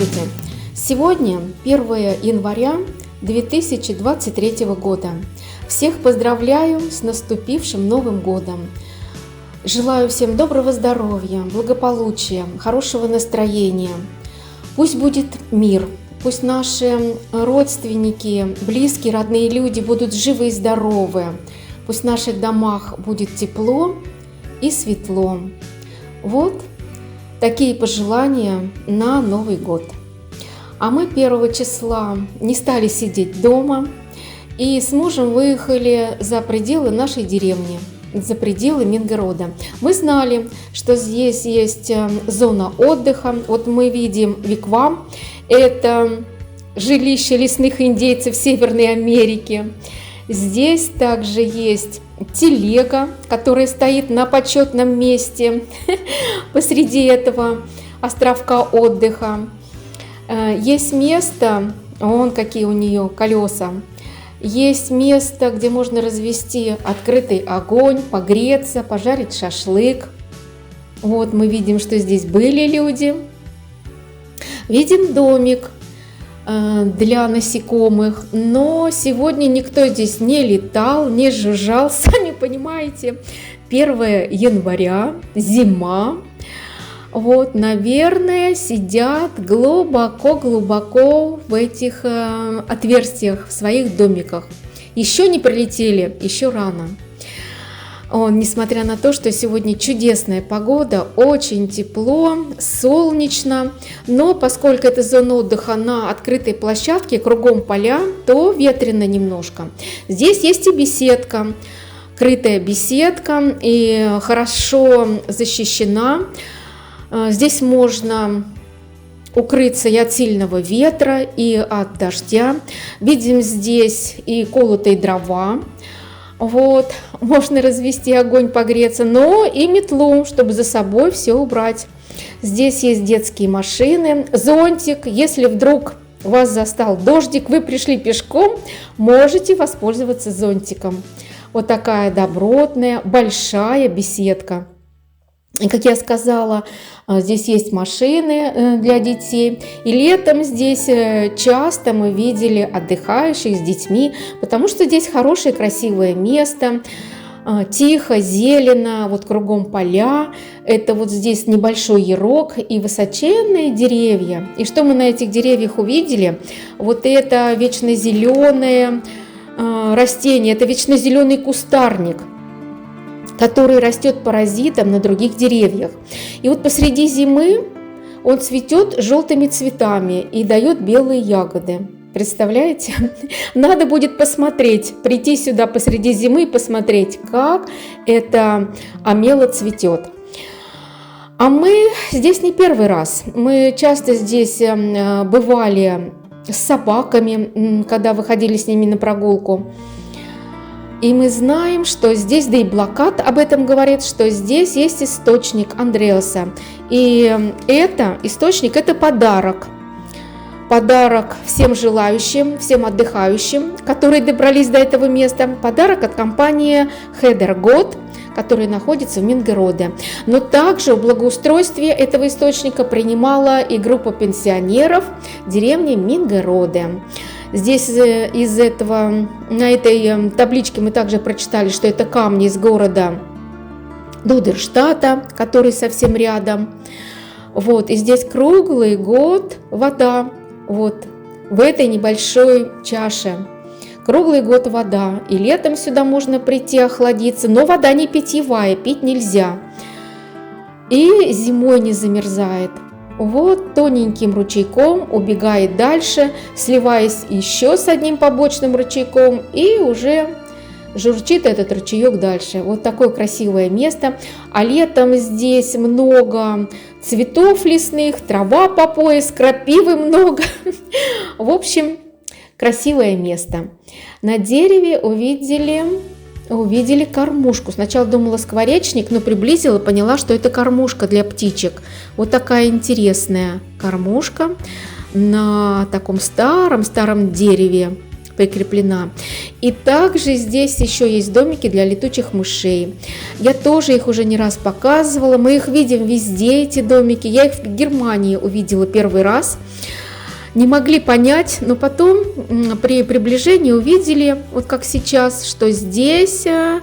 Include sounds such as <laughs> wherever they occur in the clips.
Здравствуйте! Сегодня 1 января 2023 года. Всех поздравляю с наступившим Новым годом! Желаю всем доброго здоровья, благополучия, хорошего настроения. Пусть будет мир, пусть наши родственники, близкие, родные люди будут живы и здоровы. Пусть в наших домах будет тепло и светло. Вот такие пожелания на Новый год. А мы 1 числа не стали сидеть дома и с мужем выехали за пределы нашей деревни, за пределы Мингорода. Мы знали, что здесь есть э, зона отдыха. Вот мы видим Виква, это жилище лесных индейцев Северной Америки. Здесь также есть телега, которая стоит на почетном месте <laughs> посреди этого островка отдыха. Э, есть место, вон какие у нее колеса, есть место, где можно развести открытый огонь, погреться, пожарить шашлык. Вот мы видим, что здесь были люди. Видим домик, для насекомых. Но сегодня никто здесь не летал, не жужжал. Сами <laughs> понимаете, 1 января, зима. Вот, наверное, сидят глубоко-глубоко в этих э, отверстиях, в своих домиках. Еще не прилетели, еще рано. Он, несмотря на то, что сегодня чудесная погода, очень тепло, солнечно, но поскольку это зона отдыха на открытой площадке, кругом поля, то ветрено немножко. Здесь есть и беседка, крытая беседка и хорошо защищена. А, здесь можно укрыться и от сильного ветра, и от дождя. Видим здесь и колотые дрова, вот, можно развести огонь, погреться, но и метлу, чтобы за собой все убрать. Здесь есть детские машины, зонтик. Если вдруг вас застал дождик, вы пришли пешком, можете воспользоваться зонтиком. Вот такая добротная, большая беседка. И, как я сказала, а, здесь есть машины э, для детей. И летом здесь э, часто мы видели отдыхающих с детьми, потому что здесь хорошее, красивое место тихо, зелено, вот кругом поля. Это вот здесь небольшой ярок и высоченные деревья. И что мы на этих деревьях увидели? Вот это вечно зеленое растение, это вечно зеленый кустарник – который растет паразитом на других деревьях. И вот посреди зимы он цветет желтыми цветами и дает белые ягоды. Представляете? <laughs> Надо будет посмотреть, прийти сюда посреди зимы и посмотреть, как это амела цветет. А мы здесь не первый раз. Мы часто здесь эм, бывали с собаками, когда выходили с ними на прогулку. И мы знаем, что здесь, да и блокад об этом говорит, что здесь есть источник Андреаса. И это источник, это подарок. Подарок всем желающим, всем отдыхающим, которые добрались до этого места. Подарок от компании Хедер Год, которая находится в Мингороде. Но также в благоустройстве этого источника принимала и группа пенсионеров деревни Мингороде. Здесь э, из этого, на этой э, табличке мы также прочитали, что это камни из города Дудерштата, который совсем рядом. Вот, и здесь круглый год вода, вот, в этой небольшой чаше. Круглый год вода, и летом сюда можно прийти охладиться, но вода не питьевая, пить нельзя. И зимой не замерзает вот тоненьким ручейком убегает дальше, сливаясь еще с одним побочным ручейком и уже журчит этот ручеек дальше. Вот такое красивое место. А летом здесь много цветов лесных, трава по пояс, крапивы много. <laughs> В общем, красивое место. На дереве увидели увидели кормушку. Сначала думала скворечник, но приблизила, поняла, что это кормушка для птичек. Вот такая интересная кормушка на таком старом-старом дереве. прикреплена. И также здесь еще есть домики для летучих мышей. Я тоже их уже не раз показывала. Мы их видим везде, эти домики. Я их в Германии увидела первый раз не могли понять, но потом при приближении увидели, вот как сейчас, что здесь э,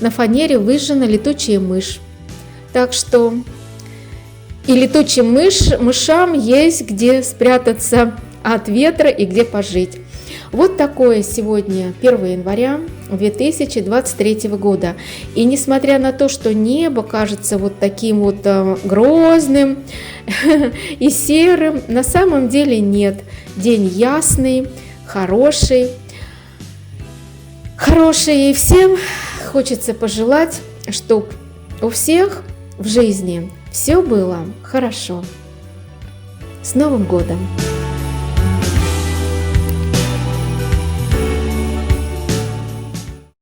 на фанере выжжена летучая мышь. Так что и летучим мышь, мышам есть где спрятаться от ветра и где пожить. Вот такое сегодня 1 января 2023 года. И несмотря на то, что небо кажется вот таким вот э, грозным <laughs> и серым, на самом деле нет. День ясный, хороший. Хороший и всем хочется пожелать, чтобы у всех в жизни все было хорошо. С Новым годом!